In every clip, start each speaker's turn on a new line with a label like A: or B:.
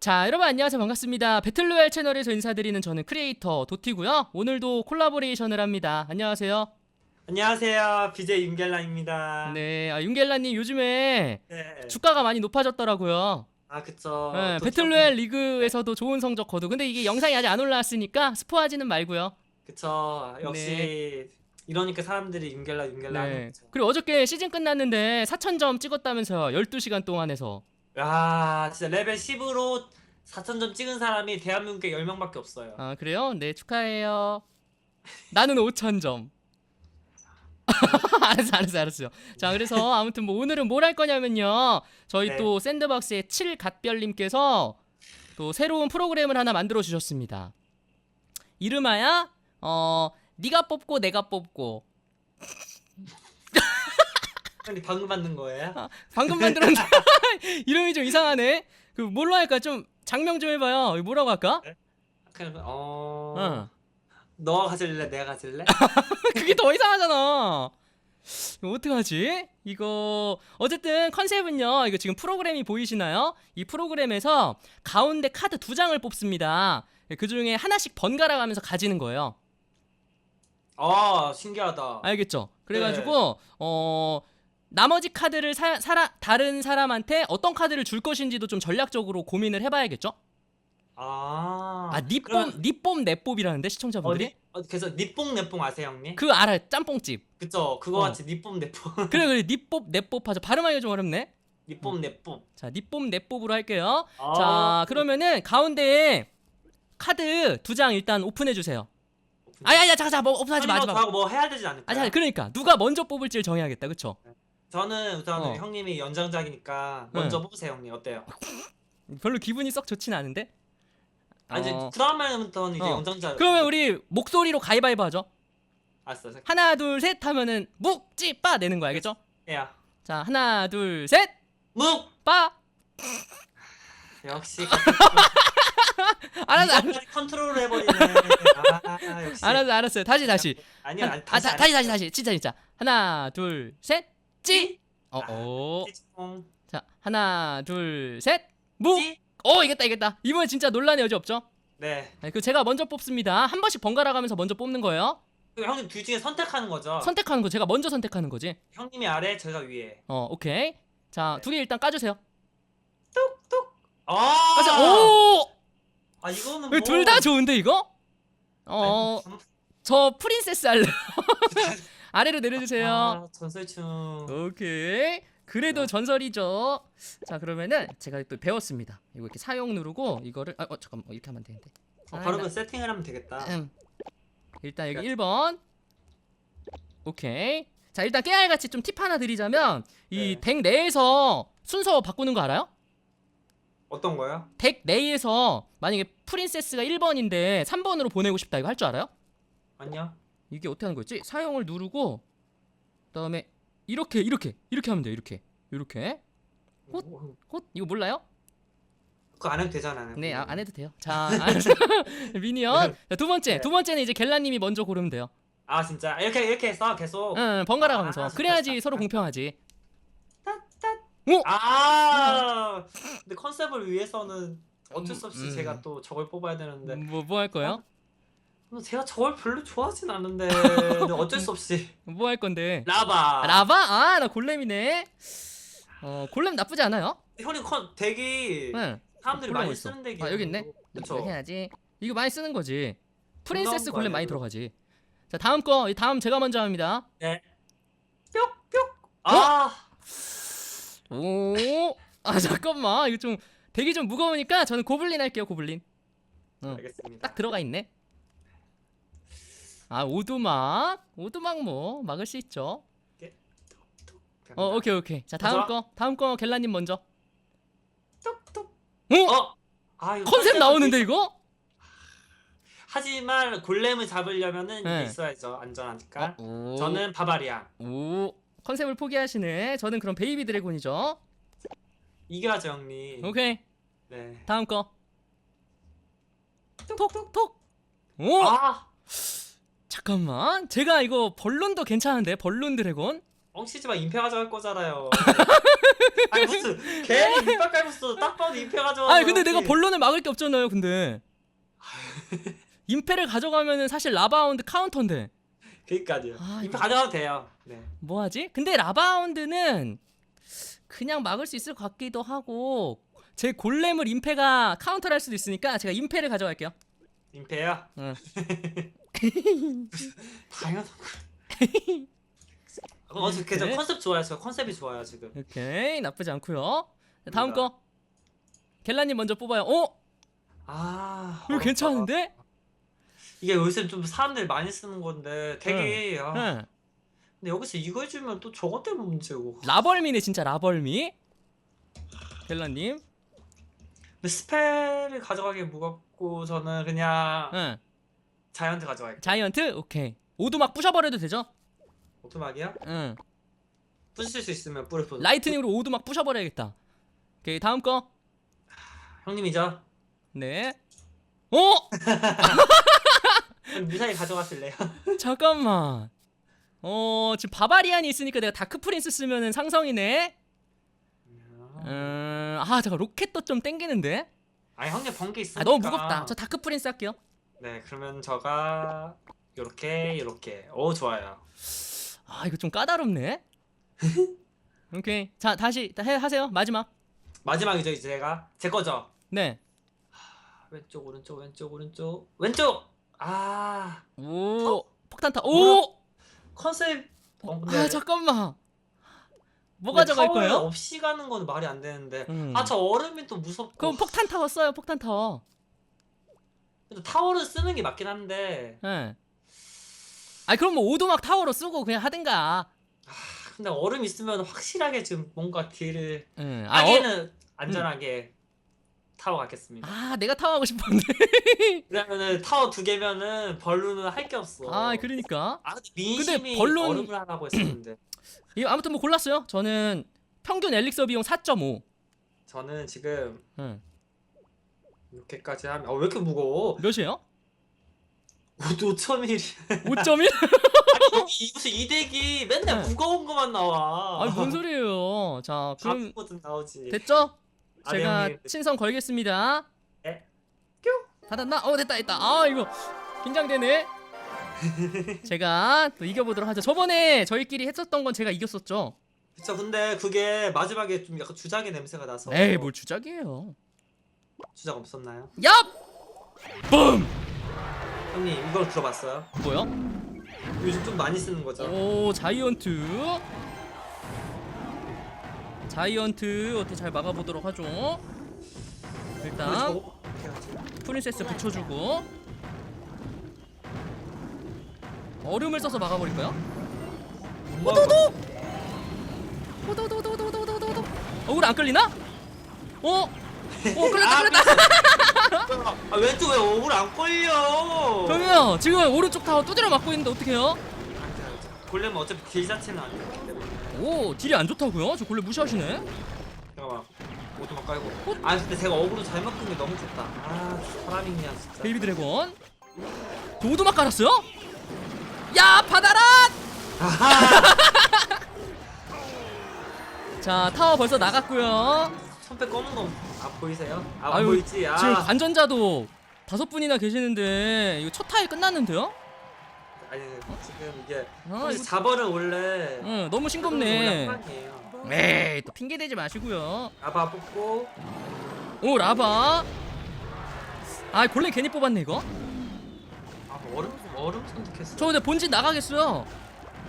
A: 자, 여러분 안녕하세요. 반갑습니다. 배틀로얄 채널에서 인사드리는 저는 크리에이터 도티고요. 오늘도 콜라보레이션을 합니다. 안녕하세요.
B: 안녕하세요. BJ 윤겔라입니다.
A: 네, 아, 윤겔라님 요즘에
B: 네.
A: 주가가 많이 높아졌더라고요.
B: 아 그쵸.
A: 네,
B: 또
A: 배틀로얄
B: 좀-
A: 리그에서도 좋은 성적 거두. 근데 이게 영상이 아직 안 올라왔으니까 스포하지는 말고요.
B: 그쵸. 역시 이러니까 사람들이 윤겔라 윤겔라 하는
A: 네.
B: 거죠.
A: 그리고 어저께 시즌 끝났는데 4,000점 찍었다면서요. 12시간 동안 해서.
B: 야 진짜 레벨 10으로 4,000점 찍은 사람이 대한민국에 10명밖에 없어요.
A: 아, 그래요? 네, 축하해요. 나는 5,000점. 알았어, 알았어, 알았어요. 자, 그래서 아무튼 뭐 오늘은 뭘 할 거냐면요. 저희
B: 네.
A: 또 샌드박스의 7갓별님께서 또 새로운 프로그램을 하나 만들어 주셨습니다. 이름하야 어 네가 뽑고 내가 뽑고
B: 근데 방금 만든 거예요?
A: 방금 만들었는데 이름이 좀 이상하네. 그 뭘로 할까? 좀 장명 좀 해봐요. 이거 뭐라고 할까?
B: 그냥 어.
A: 어.
B: 너가 가질래? 내가 가질래?
A: 그게 더 이상하잖아. 이거 어떡하지? 이거 어쨌든 컨셉은요. 이거 지금 프로그램이 보이시나요? 이 프로그램에서 가운데 카드 두 장을 뽑습니다. 그 중에 하나씩 번갈아 가면서 가지는 거예요.
B: 아 신기하다.
A: 알겠죠? 그래가지고 어 나머지 카드를 사, 사라, 다른 사람한테 어떤 카드를 줄 것인지도 좀 전략적으로 고민을 해봐야겠죠?
B: 아.
A: 아, 니뽐,
B: 그러면
A: 니뽐, 내뽐이라는데 시청자분들이?
B: 어디? 어, 그래서 니뽕 내뽕 아세요 형님?
A: 그거 알아 요, 짬뽕집.
B: 그쵸. 그거
A: 어.
B: 같이 니뽕 내뽕.
A: 그래, 그래, 니뽐, 내뽐 하죠. 발음하기가 좀 어렵네.
B: 니뽕 내뽕.
A: 자, 니뽐, 내뽐으로 할게요.
B: 아.
A: 자, 그러면은 가운데에 카드 두 장 일단 오픈해 주세요. 아야, 야, 잠깐, 잠깐, 뭐 오픈하지 마, 하지 마.
B: 하고 뭐 해야 되지 않을까요?
A: 아, 자, 그러니까 누가 먼저 뽑을지를 정해야겠다, 그쵸?
B: 저는 우선
A: 어.
B: 형님이 연장작이니까 먼저 뽑으세요 형님 어때요?
A: 별로 기분이 썩 좋진 않은데.
B: 아니 이제
A: 어,
B: 그 다음에부터는 이제
A: 어.
B: 연장작
A: 그러면 우리 목소리로 가위바위보 하죠.
B: 알았어 잠깐
A: 하나, 둘, 셋 하면은 묵, 찌, 빠 내는 거 알겠죠?
B: 야
A: 자, 하나, 둘, 셋,
B: 묵!
A: 빠.
B: 역시
A: 알았어, 알았어,
B: 이것까지 컨트롤을 해버리네 아 역시
A: 알았어, 알았어요. 다시, 다시.
B: 아니요 아니,
A: 아, 다,
B: 안
A: 다시. 다시, 다시. 진짜, 진짜. 하나, 둘, 셋, 찌. 어,
B: 아,
A: 어. 자, 하나, 둘, 셋, 묵.
B: 찌?
A: 어, 이겼다, 이겼다. 이번엔 진짜 논란의 여지 없죠?
B: 네
A: 네, 그 제가 먼저 뽑습니다. 한 번씩 번갈아 가면서 먼저 뽑는 거예요.
B: 그럼 형님 둘 중에 선택하는 거죠?
A: 선택하는 거 제가 먼저 선택하는 거지.
B: 형님이 아래 제가 위에
A: 어, 오케이. 자,
B: 네.
A: 두개 일단 까주세요.
B: 아!
A: 까자. 오!
B: 아 이거는 뭐
A: 둘 다 좋은데 이거? 어,
B: 아니,
A: 저 프린세스 할래요. 아래로 내려주세요.
B: 아, 전설충
A: 오케이. 그래도 전설이죠. 자, 그러면은 제가 또 배웠습니다. 이거 이렇게 사용 누르고 이거를 아, 어 잠깐만 어, 이렇게 하면 되는데.
B: 어,
A: 아,
B: 바로
A: 나-
B: 그 세팅을 하면 되겠다
A: 음. 일단 여기 1번. 오케이. 자, 일단 깨알같이 좀 팁 하나 드리자면 이
B: 네.
A: 덱 내에서 순서 바꾸는 거 알아요?
B: 어떤 거요?
A: 덱 내에서 만약에 프린세스가 1번인데 3번으로 보내고 싶다 이거 할 줄 알아요?
B: 아니요
A: 이게 어떻게 하는 거였지? 사용을 누르고 그다음에 이렇게 이렇게 이렇게 하면 돼요. 이렇게. 이렇게. 헛?
B: 오,
A: 헛 이거 몰라요?
B: 그거 안 해도 되잖아요
A: 네, 아, 안 해도 돼요. 자. 미니언. 자, 두 번째.
B: 네.
A: 두 번째는 이제 겔라님이 먼저 고르면 돼요.
B: 아 진짜 이렇게 이렇게 해서 계속
A: 응, 번갈아 가면서.
B: 아,
A: 그래야지. 서로 공평하지.
B: 아 근데 컨셉을 위해서는 어쩔 수 없이
A: 음.
B: 제가 또 저걸 뽑아야 되는데
A: 뭐 뭐 할 거예요?
B: 어, 제가 저걸 별로 좋아하진 근데 어쩔 수 없이
A: 뭐 할 건데?
B: 라바
A: 아, 라바? 아, 나 골렘이네. 어, 골렘 나쁘지 않아요?
B: 형님 컨 덱이
A: 응.
B: 사람들이
A: 골렘
B: 많이
A: 어딨어?
B: 쓰는 덱이
A: 아, 여기 있네. 이렇게 해야지. 이거 많이 쓰는 거지. 프린세스 골렘 많이. 들어가지. 자, 다음 거. 이 다음 제가 먼저 합니다.
B: 아
A: 오. 아, 잠깐만. 이거 좀 되게 좀 무거우니까 저는 고블린 할게요, 고블린. 응.
B: 알겠습니다
A: 딱 들어가 있네. 아, 오두막. 오두막 뭐 막을 수 있죠. 어, 오케이, 오케이. 자, 다음
B: 가자.
A: 거. 다음 거 겔라님 먼저.
B: 뚝뚝
A: 어?
B: 어? 아, 이거
A: 컨셉 나오는데
B: 위-
A: 이거?
B: 하지만 골렘을 잡으려면은
A: 네.
B: 있어야죠 안전하니까
A: 오.
B: 저는 바바리안
A: 오. 컨셉을 포기하시네. 저는 그럼 베이비 드래곤이죠.
B: 이겨야죠 형님
A: 오케이.
B: 네.
A: 다음 거. 톡톡. 오.
B: 아
A: 잠깐만. 제가 이거 벌룬도 괜찮은데. 벌룬 드래곤.
B: 엉치지 마 임페 가져갈 거잖아요 아니 무슨 괜히 밑밥 깔고서 딱 봐도 임페 가져와.
A: 아니 근데 내가 본론을 막을 게 없잖아요. 근데 임페를 가져가면은 사실 라바운드 카운터인데
B: 그니까요.
A: 아,
B: 임페
A: 이거-
B: 가져가도 돼요. 네.
A: 뭐 하지? 근데 라바운드는 그냥 막을 수 있을 것 같기도 하고 제 골렘을 임페가 카운터를 할 수도 있으니까 제가 임페를 가져갈게요.
B: 임페야.
A: 응.
B: 당연한 거. 어, 어떻게 저
A: 네.
B: 컨셉 좋아요. 저 컨셉이 좋아요 지금.
A: 오케이 나쁘지 않고요. 자, 다음. 거 겔라님 먼저 뽑아요. 어?
B: 아.
A: 이거
B: 어,
A: 괜찮은데?
B: 이게 요새 좀 사람들이 많이 쓰는 건데 되게. 아,
A: 응.
B: 근데 여기서 이거 해주면 또 저것 때문에 문제고.
A: 라벌미네 진짜 라벌미. 겔라님.
B: 스펠을 가져가기 무겁고 저는 그냥
A: 응.
B: 자이언트 가져갈게요.
A: 자이언트 오케이. 오두막 부셔버려도 되죠?
B: 오토막이야?
A: 응.
B: 부실 수 있으면 뿌려 뿌려.
A: 라이트닝으로 오두막 부셔버려야겠다. 오케이 다음 거.
B: 형님이죠?
A: 네. 어?
B: 그럼 미사일 가져가실래요?
A: 잠깐만. 어 지금 바바리안이 있으니까 내가 다크 프린스 쓰면은 상성이네. 음, 아 잠깐 로켓도 좀 땡기는데.
B: 아니 형님 번개 있으니까.
A: 아 너무 무겁다. 저 다크 프린스 할게요.
B: 네 그러면 저가 요렇게 요렇게. 오 좋아요.
A: 아 이거 좀 까다롭네. 오케이 자 다시 해 하세요 마지막.
B: 마지막이죠 이제 제가 제 거죠.
A: 네.
B: 왼쪽 오른쪽 왼쪽 오른쪽 왼쪽. 아
A: 오 폭탄타. 오.
B: 컨셉. 어, 근데
A: 아 잠깐만. 뭐 가져갈 거예요?
B: 없이 가는 건 말이 안 되는데.
A: 음.
B: 아 저 얼음이 또 무섭고.
A: 그럼 폭탄 타워 써요 폭탄 타워.
B: 근데 타워를 쓰는 게 맞긴 한데.
A: 예. 아 그럼 뭐 오두막 타워로 쓰고 그냥 하든가.
B: 근데 얼음 있으면 확실하게 지금 뭔가 딜을
A: 응. 아, 어,
B: 하기에는 안전하게 타워 갖겠습니다.
A: 아 내가 타워 하고 싶었는데.
B: 그러면은 타워 두 개면은 벌루는 할게 없어.
A: 아 그러니까.
B: 아, 근데 민심이
A: 벌룬-
B: 얼음을 하라고 했었는데
A: 이 아무튼 뭐 골랐어요. 저는 평균 엘릭서 비용 4.5.
B: 저는 지금
A: 응.
B: 이렇게까지 하면 어, 왜 이렇게 무거워?
A: 몇이에요?
B: 5,000일
A: 5.1?
B: 이 무슨 이덱이 맨날
A: 네.
B: 무거운 것만 나와.
A: 아니 뭔 소리예요. 자 그럼
B: 거든 나오지.
A: 됐죠?
B: 아, 네,
A: 제가
B: 형님.
A: 친선 걸겠습니다.
B: 네.
A: 닫았나? 어 됐다 됐다. 아 이거 긴장되네. 제가 또 이겨보도록 하죠. 저번에 저희끼리 했었던 건 제가 이겼었죠.
B: 그쵸 근데 그게 마지막에 좀 약간 주작의 냄새가 나서
A: 에이 뭘 주작이에요.
B: 주작 없었나요?
A: 얍! 붐!
B: 형님 이걸 들어봤어요?
A: 뭐요?
B: 요즘 좀 많이 쓰는 거죠.
A: 오 자이언트 자이언트 어떻게 잘 막아보도록 하죠 일단
B: 저거 어떻게 하지?
A: 프린세스 붙여주고 얼음을 써서 막아버릴까요?
B: 오도도!
A: 호도도도도도도도 얼굴 안 끌리나? 어? 어 끌렸다
B: 아,
A: 끌렸다.
B: 아 왼쪽 왜 얼굴 안 걸려?
A: 저기요 지금 오른쪽 타워 두드려 맞고 있는데 어떡해요?
B: 골렘은 어차피 길 자체는 안 때문에
A: 오 딜이 안 좋다고요? 저 원래 무시하시네.
B: 잠깐만. 오토막 깔고. 아 근데 제가 어그로 잘 막는 게 너무 좋다. 아 사람이 그냥 진짜.
A: 베이비 드래곤. 저 오두막 깔았어요? 야 받아라! 자 타워 벌써 나갔고요.
B: 손빼 검은 거 아 보이세요? 아, 안
A: 아유,
B: 보이지? 아.
A: 지금 관전자도 다섯 분이나 계시는데 이거 첫 타일 끝났는데요?
B: 아니 지금 이게
A: 아,
B: 혹시
A: 이거-
B: 자벌은 원래
A: 응 너무 싱겁네. 에이 또 핑계 대지 마시고요.
B: 아바 뽑고.
A: 오 라바. 아 골렘 괜히 뽑았네 이거.
B: 아 얼음 얼음 선택했어
A: 저 근데 본진 나가겠어요.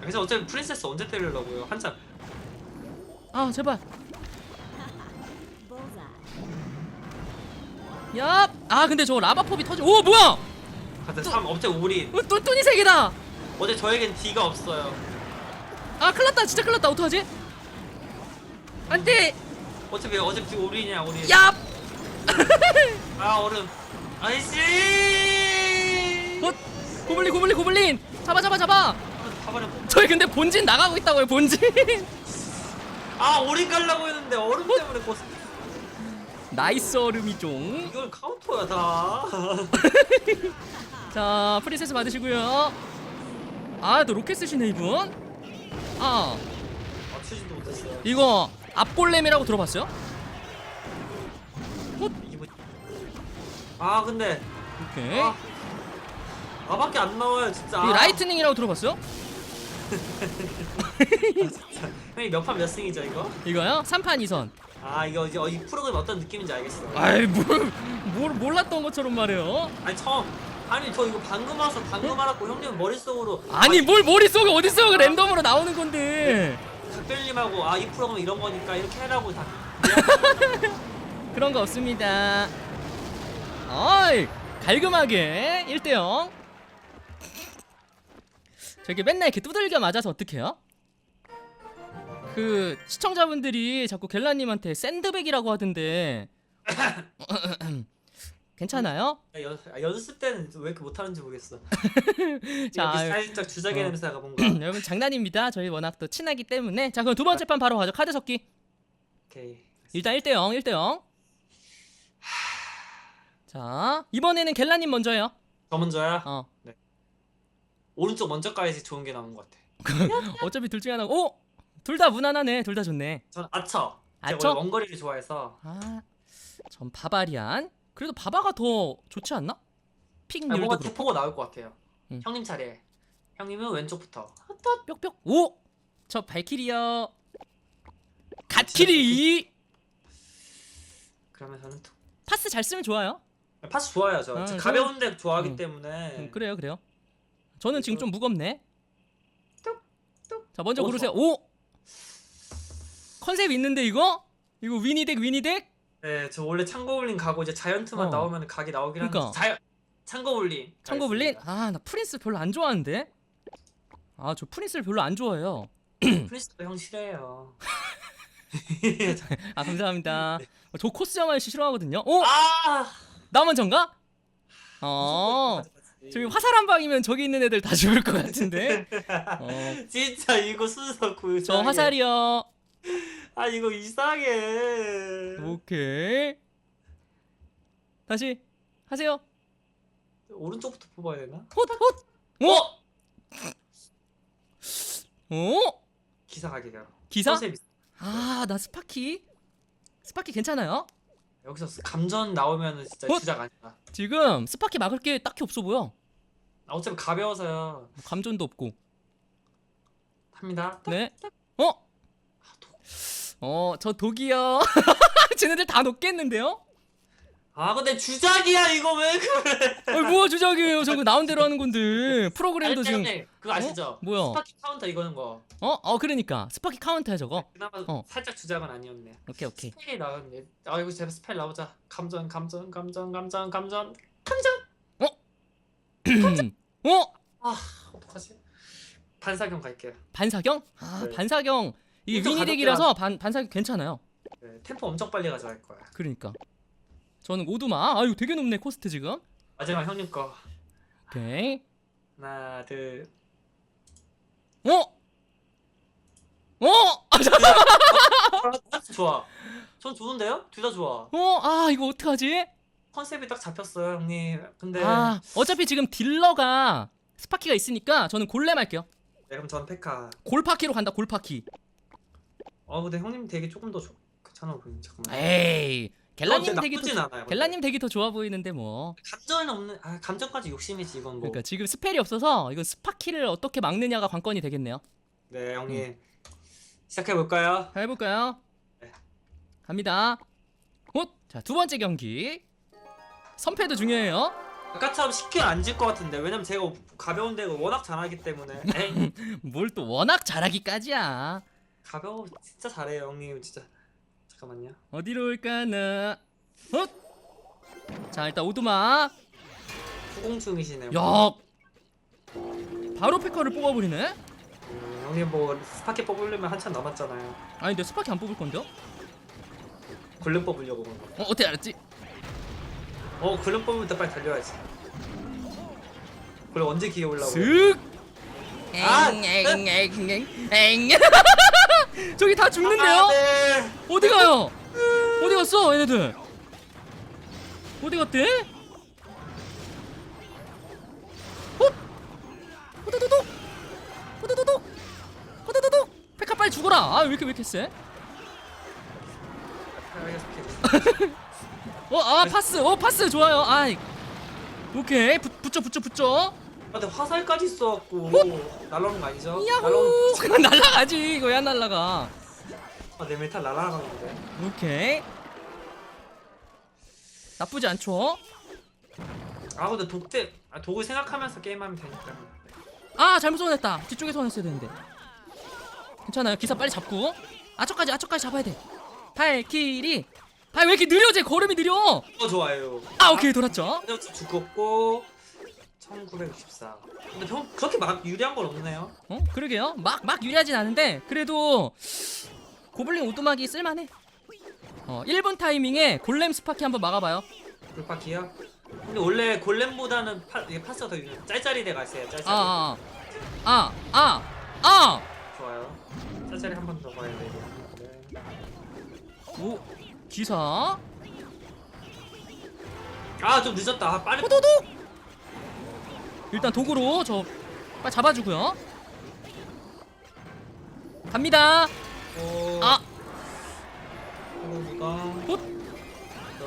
B: 그래서 어차피 프린세스 언제 때리려고요? 한참
A: 아 제발 얍 아 근데 저 라바pop이 터지 오 뭐야!
B: 가자 3 어째 우리.
A: 어, 똔똔이 색이다!
B: 어제 저에겐 D가 없어요.
A: 아 큰일났다. 진짜 큰일났다. 어떡하지? 안돼!
B: 어차피 어차피 우리냐 우리.
A: 얍!
B: 아 얼음. 아이씨!
A: 어, 고블린 고블린 고블린! 잡아 잡아 잡아!
B: 가버려
A: 저희 근데 본진 나가고 있다고요 본진!
B: 아 오리 깔라고 했는데 얼음 때문에 고
A: 나이스 얼음이종
B: 이건 카운터야 다
A: 자 프린세스 받으시고요 아또 로켓 쓰시네 이분 아
B: 맞추지도 못했어요
A: 이거 앞골렘이라고 들어봤어요?
B: 이분- 아 근데
A: 오케이.
B: 아, 아밖에 안 나와요 진짜.
A: 이 라이트닝이라고 들어봤어요?
B: 형이 몇 판 몇 승이죠 이거?
A: 이거요? 3판 2선.
B: 아 이거 이제 어, 이 프로그램 어떤 느낌인지 알겠어.
A: 아이 뭘, 뭘 몰랐던 것처럼 말해요.
B: 아니 처음 아니 저 이거 방금 와서 방금 알았고 형님 머릿속으로
A: 아니 뭘 머릿속에 어딨어? 그 랜덤으로 나오는 건데.
B: 각별님하고 아 이 프로그램 이런 거니까 이렇게 해라고 다.
A: 그런 거 없습니다. 어이, 갈금하게 1대0. 저기 맨날 이렇게 두들겨 맞아서 어떡해요? 그 시청자분들이 자꾸 겔라님한테 샌드백이라고 하던데 괜찮아요?
B: 야, 연, 아, 연습 때는 왜 이렇게 못하는지 모르겠어.
A: 자,
B: 자, 살짝 주작의
A: 어.
B: 냄새가 뭔가.
A: 여러분 장난입니다. 저희 워낙 또 친하기 때문에 자 그럼 두 번째 판 바로 가죠. 카드 섞기.
B: 오케이.
A: 일단 1대0 1대0 자 이번에는 겔라님 먼저예요.
B: 저 먼저야.
A: 어
B: 오른쪽 먼저 가야지 좋은 게 나오는 것 같아.
A: 어차피 둘 중에 하나. 오! 둘 다 무난하네. 둘 다 좋네.
B: 저는 아처. 제가
A: 아처?
B: 원래 원거리를 좋아해서.
A: 아, 전 바바리안. 그래도 바바가 더 좋지 않나? 픽
B: 아니, 뭔가
A: 률도 그렇고.
B: 대포가 나올 것 같아요.
A: 응.
B: 형님 차례. 형님은 왼쪽부터.
A: 뾱뾱. 오! 저 발키리요. 갓키리.
B: 그러면 저는 또
A: 파스 잘 쓰면 좋아요.
B: 파스 좋아요 저.
A: 아,
B: 저
A: 저는-
B: 가벼운데 좋아하기
A: 응.
B: 때문에.
A: 음, 그래요, 그래요. 저는 지금 좀 무겁네. 자, 먼저
B: 오,
A: 고르세요. 오! 컨셉 있는데 이거? 이거 위니덱 위니덱?
B: 네, 저 원래 창고블린 가고 이제 자이언트만
A: 어.
B: 나오면 각이 나오긴
A: 그러니까.
B: 하는데. 자이 창고블린. 가겠습니다.
A: 아, 나 프린스 별로 안 좋아하는데. 아, 저 프린스를 별로 안 좋아해요.
B: 프린스도 형 싫어해요.
A: 아, 감사합니다. 저 코스 영화 씨 싫어하거든요. 오!
B: 아.
A: 나 먼저인가? 어. 저기 화살 한 방이면 저기 있는 애들 다 죽을 것 같은데. 어.
B: 진짜 이거 순서 구조.
A: 저 화살이요.
B: 아 이거 이상해.
A: 오케이. 다시 하세요.
B: 오른쪽부터 뽑아야 되나?
A: 헛 헛. 오! 오?
B: 기사 가게요.
A: 기사?
B: 컨셉이
A: 아, 나 스파키. 스파키 괜찮아요?
B: 여기서 감전 나오면은 진짜
A: 어?
B: 주작 아니다.
A: 지금 스파키 막을 게 딱히 없어 보여.
B: 아, 어차피 가벼워서요.
A: 감전도 없고.
B: 합니다.
A: 네. 어? 어, 저 독이요. 쟤네들 다 녹겠는데요?
B: 아 근데 주작이야 이거 왜 그래?
A: 아이 뭐야 주작이에요. 저거 나온 대로 하는 건데. 프로그램도 지금
B: 알짱네. 그거 아시죠?
A: 어? 뭐야?
B: 스파키 카운터 이거는 거.
A: 어? 어 그러니까 스파키 카운터야 저거.
B: 그나마
A: 어.
B: 살짝 주작은 아니었네.
A: 오케이 오케이.
B: 스펠이 나왔네. 아 이거 제발 스펠 나오자. 감전 감전 감전 감전 감전 감전.
A: 어?
B: 아 어떡하지? 반사경 갈게요.
A: 반사경? 아
B: 네.
A: 반사경 이게
B: 엄청
A: 위니덱이라서 반 반사경 괜찮아요.
B: 네, 템포 엄청 빨리 가져갈 거야.
A: 그러니까. 저는 오두마. 아 이거 되게 높네 코스트 지금.
B: 마지막 형님 거.
A: 오케이.
B: 하나 둘.
A: 어? 어? 아, 잠깐.
B: 아, 좋아. 전 좋은데요? 둘 다 좋아.
A: 어? 아 이거 어떡하지?
B: 컨셉이 딱 잡혔어요 형님. 근데
A: 아 어차피 지금 딜러가 스파키가 있으니까 저는 골렘 할게요.
B: 네, 그럼 전 페카.
A: 골파키로 간다 골파키.
B: 어 근데 형님 되게 조금 더 좋. 괜찮아 보이네 잠깐만.
A: 에이 겔라님
B: 어,
A: 덱이
B: 나쁘진
A: 더
B: 않아요.
A: 겔라님 덱이 더 좋아 보이는데 뭐.
B: 감정은 없는. 아 감정까지 욕심이지 이건 뭐.
A: 그러니까 지금 스펠이 없어서 이거 스파키를 어떻게 막느냐가 관건이 되겠네요.
B: 네 형님.
A: 음.
B: 시작해 볼까요?
A: 자, 해볼까요?
B: 네.
A: 갑니다. 곧! 자, 두 번째 경기. 선패도 중요해요.
B: 아까처럼 쉽게 안질것 같은데 왜냐면 제가 가벼운데 워낙 잘하기 때문에. 에이,
A: 뭘 또 워낙 잘하기까지야.
B: 가벼워 진짜 잘해요 형님 진짜. 잠깐만요.
A: 어디로 올까나? 헛! 자, 일단 오두막.
B: 후공충이시네요.
A: 야! 바로 페커를 뽑아버리네?
B: 음, 형님 뭐 스파키 뽑으려면 한참 남았잖아요.
A: 아니, 내 스파키 안 뽑을 건데요?
B: 골렘 뽑으려고 그런 거.
A: 어, 어떻게 알았지?
B: 어 골렘 뽑으면 더 빨리 달려야지. 골렘 언제 기회 올라고?
A: 슥!
B: 아!
A: 엥 엥 엥엥 엥 저기 다 죽는데요?
B: 아, 네.
A: 어디 가요? 어디 갔어 얘네들? 어디 갔대? 헛! 호두두둑! 호두두둑! 호두두둑! 페카 빨리 죽어라! 아 왜 이렇게 왜 이렇게 세? 어 아 파스 어 파스 좋아요 아이 오케이 붙, 붙죠 붙죠 붙죠
B: 아, 근데 화살까지 써갖고 날라오는 거 아니죠?
A: 야호!
B: 날라오는
A: 그건 날라가지 이거 왜안 날라가.
B: 아, 내 메탈 날아가는데.
A: 오케이. 나쁘지 않죠?
B: 아 근데 독대 아, 독을 생각하면서 게임하면 되니까.
A: 아 잘못 손했다. 뒤쪽에 손했어야 되는데. 괜찮아요. 기사 빨리 잡고. 아처까지 아처까지 잡아야 돼. 발키리 아왜 이렇게 느려 쟤? 걸음이 느려.
B: 어 좋아요.
A: 아 오케이. 돌았죠?
B: 근데 죽었고 1964. 근데 병 그렇게 막 유리한 건 없네요.
A: 어 그러게요 막 막 유리하진 않은데 그래도 고블린 오두막이 쓸만해 어 1분 타이밍에 골렘 스파키 한번 막아봐요
B: 불파키요. 근데 원래 골렘보다는 파, 이게 파스가 더 유리해요. 짤짤이 대가 있어요. 짤짤이.
A: 아, 아 아 아아 아, 아,
B: 좋아요. 짤짤이 한 번 더 봐야 돼. 네.
A: 오 기사
B: 아 좀 늦었다. 아, 빨리.
A: 호도독 일단 도구로 저 빨리 잡아주고요. 갑니다.
B: 어,
A: 아.
B: 너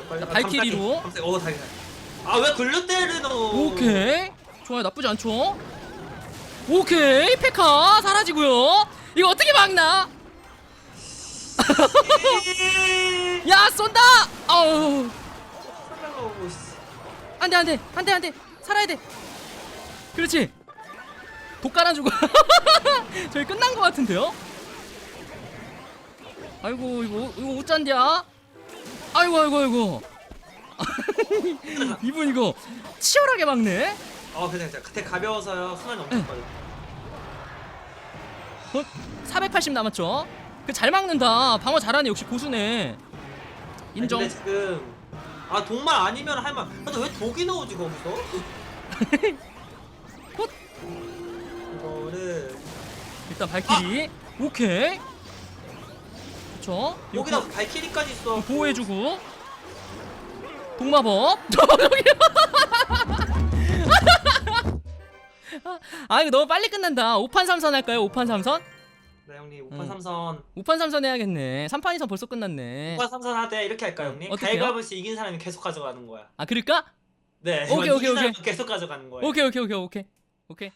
B: 빨리.
A: 자, 발키리로.
B: 감싸기. 어 다행이다. 아왜 걸려 때려 너?
A: 오케이. 좋아요. 나쁘지 않죠? 오케이. 페카 사라지고요. 이거 어떻게 막나? 야 쏜다! 아우. 안돼 안돼. 안돼 안돼. 살아야 돼 그렇지 독 깔아주고 저희 끝난 것 같은데요 아이고 이거 이거 어쩐디야 아이고 아이고 아이고 이분 이거 치열하게 막네
B: 어 근데 진짜 그때 가벼워서요. 순환이 엄청 빠져.
A: 어? 480 남았죠 그 잘 막는다 방어 잘하네 역시 고수네 인정
B: 아니, 근데 지금 아 독만 아니면 할만. 근데 왜 독이 나오지 거기서?
A: 헛.
B: 이거를
A: 일단 발키리 오케이 그쵸
B: 여기다 발키리까지 있어.
A: 보호해주고 동마법 아 이거 너무 빨리 끝난다 5판 3선 할까요 5판 3선?
B: 네 형님 5판
A: 응.
B: 3선
A: 5판 3선 해야겠네 3판 2선 벌써 끝났네
B: 5판 3선 하되 이렇게 할까요
A: 응,
B: 형님?
A: 어떡해요?
B: 가위바위보씩 이긴 사람이 계속 가져가는 거야.
A: 아 그럴까?
B: 네.
A: 오케이, 오케이, 오케이.
B: 사람이 계속 가져가는 거예요.
A: 오케이 오케이 오케이 오케이 오케이